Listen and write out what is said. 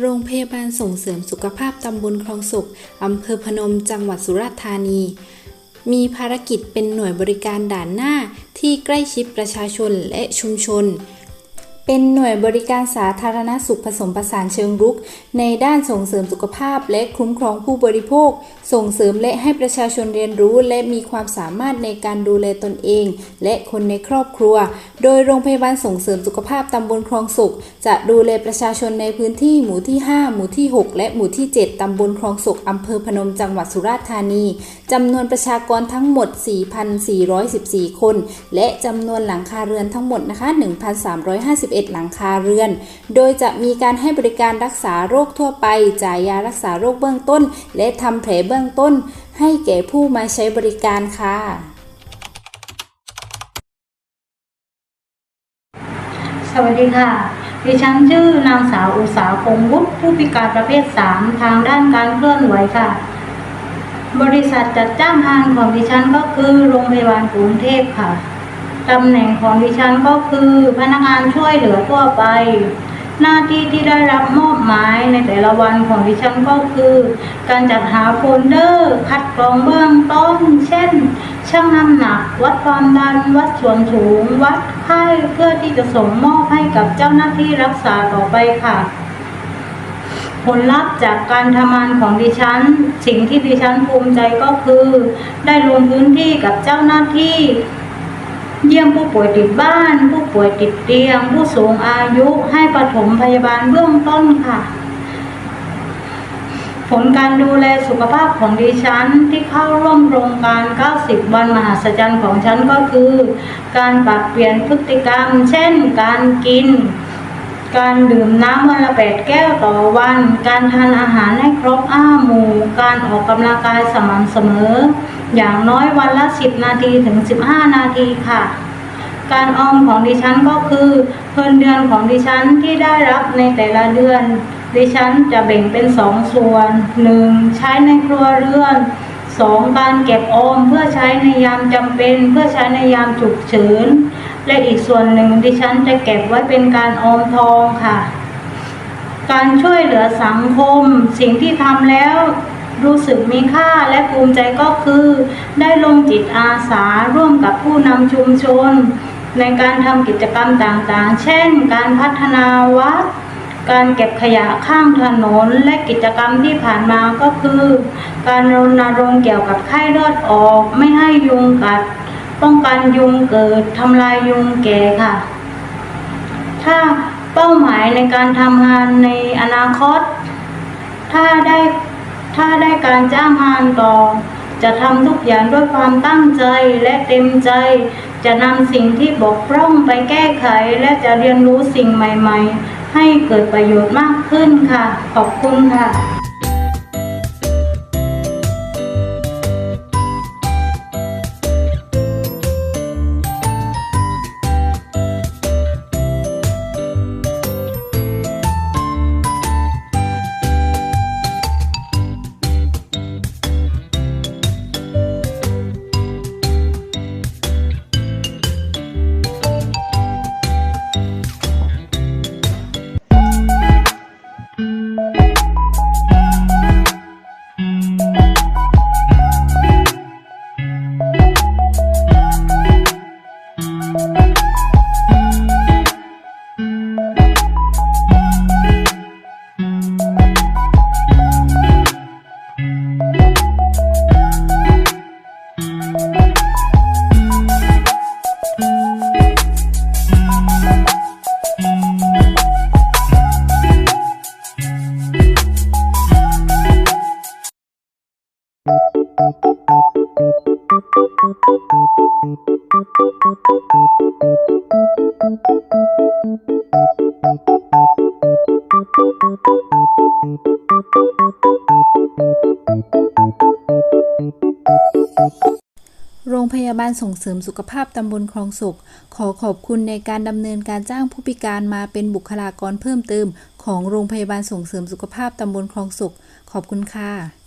โรงพยาบาลส่งเสริมสุขภาพตำบลคลองสุขอำเภอพนม จังหวัดสุราษฎร์ธานี มีภารกิจเป็นหน่วยบริการด่านหน้าที่ใกล้ชิดประชาชนและชุมชน เป็นหน่วยบริการสาธารณสุขผสมผสานเชิงรุก ในด้านส่งเสริมสุขภาพและคุ้มครองผู้บริโภค ส่งเสริมและให้ประชาชนเรียนรู้ และมีความสามารถในการดูแลตนเอง และคนในครอบครัว โดยโรงพยาบาลส่งเสริมสุขภาพตำบลคลองสุข จะดูแลประชาชนในพื้นที่หมู่ที่ 5 หมู่ที่ 6 และหมู่ที่ 7 ตำบลคลองสุขอำเภอพนมจังหวัดสุราษฎร์ธานีจำนวนประชากรทั้งหมด 4,414 คน และจำนวนหลังคาเรือนทั้งหมดนะคะ 1,351หลังคาเรือน โดยจะมีการให้บริการรักษาโรคทั่วไป จ่ายยารักษาโรคเบื้องต้น และทำแผลเบื้องต้น ให้แก่ผู้มาใช้บริการค่ะสวัสดีค่ะ ดิฉันชื่อนางสาวอุสาคงวุฒิผู้พิการประเภท 3 ทางด้านการเคลื่อนไหวค่ะ บริษัทจัดจ้างงานของดิฉันก็คือโรงพยาบาลกรุงเทพค่ะ ตำแหน่งของดิฉันก็คือพนักงานช่วยเหลือทั่วไป หน้าที่ที่ได้รับมอบหมายในแต่ละวันของดิฉันก็คือ การจัดหาโฟลเดอร์ คัดกรองเบื้องต้น เช่น ชั่งน้ำหนัก วัดความดัน วัดส่วนสูง วัดไข้เพื่อที่จะส่งมอบให้กับเจ้าหน้าที่รักษาต่อไปค่ะผลลัพธ์จากการทำงานของดิฉัน สิ่งที่ดิฉันภูมิใจก็คือ ได้ลงพื้นที่กับเจ้าหน้าที่ เยี่ยมผู้ป่วยติดบ้าน ผู้ป่วยติดเตียง ผู้สูงอายุให้ปฐมพยาบาลเบื้องต้นค่ะ ผลการดูแลสุขภาพของดิฉันที่เข้าร่วมโครงการ 90 วันมหัศจรรย์ของฉันก็คือ การปรับเปลี่ยนพฤติกรรม เช่น การกิน การดื่มน้ำวันละแปดแก้วต่อวัน การทานอาหารให้ครบห้าหมู่ การออกกำลังกายสม่ำเสมอ อย่างน้อยวันละ 10 นาทีถึง 15 นาทีค่ะ การออมของดิฉันก็คือเงินเดือนของดิฉันที่ได้รับในแต่ละเดือน ดิฉันจะแบ่งเป็นสองส่วนหนึ่งใช้ในครัวเรือนสองการเก็บออมเพื่อใช้ในยามจำเป็น เพื่อใช้ในยามฉุกเฉิน และอีกส่วนหนึ่งดิฉันจะเก็บไว้เป็นการออมทองค่ะ การช่วยเหลือสังคม สิ่งที่ทำแล้วรู้สึกมีค่าและภูมิใจก็คือ ได้ลงจิตอาสาร่วมกับผู้นำชุมชน ในการทำกิจกรรมต่างๆ เช่น การพัฒนาวัด การเก็บขยะข้างถนนและกิจกรรมที่ผ่านมาก็คือ การรณรงค์เกี่ยวกับไข้เลือดออกไม่ให้ยุงกัด ป้องกันยุงเกิดทำลายยุงแก่ค่ะ ถ้าเป้าหมายในการทำงานในอนาคต ถ้าได้ถ้าได้การจ้างงานต่อ จะทำทุกอย่างด้วยความตั้งใจและเต็มใจ จะนำสิ่งที่บกพร่องไปแก้ไข และจะเรียนรู้สิ่งใหม่ ๆ ให้เกิดประโยชน์มากขึ้นค่ะ ขอบคุณค่ะ โรงพยาบาลส่งเสริมสุขภาพตำบลคลองสุข ขอขอบคุณในการดำเนินการจ้างผู้พิการมาเป็นบุคลากรเพิ่มเติม ของโรงพยาบาลส่งเสริมสุขภาพตำบลคลองสุข ขอบคุณค่ะ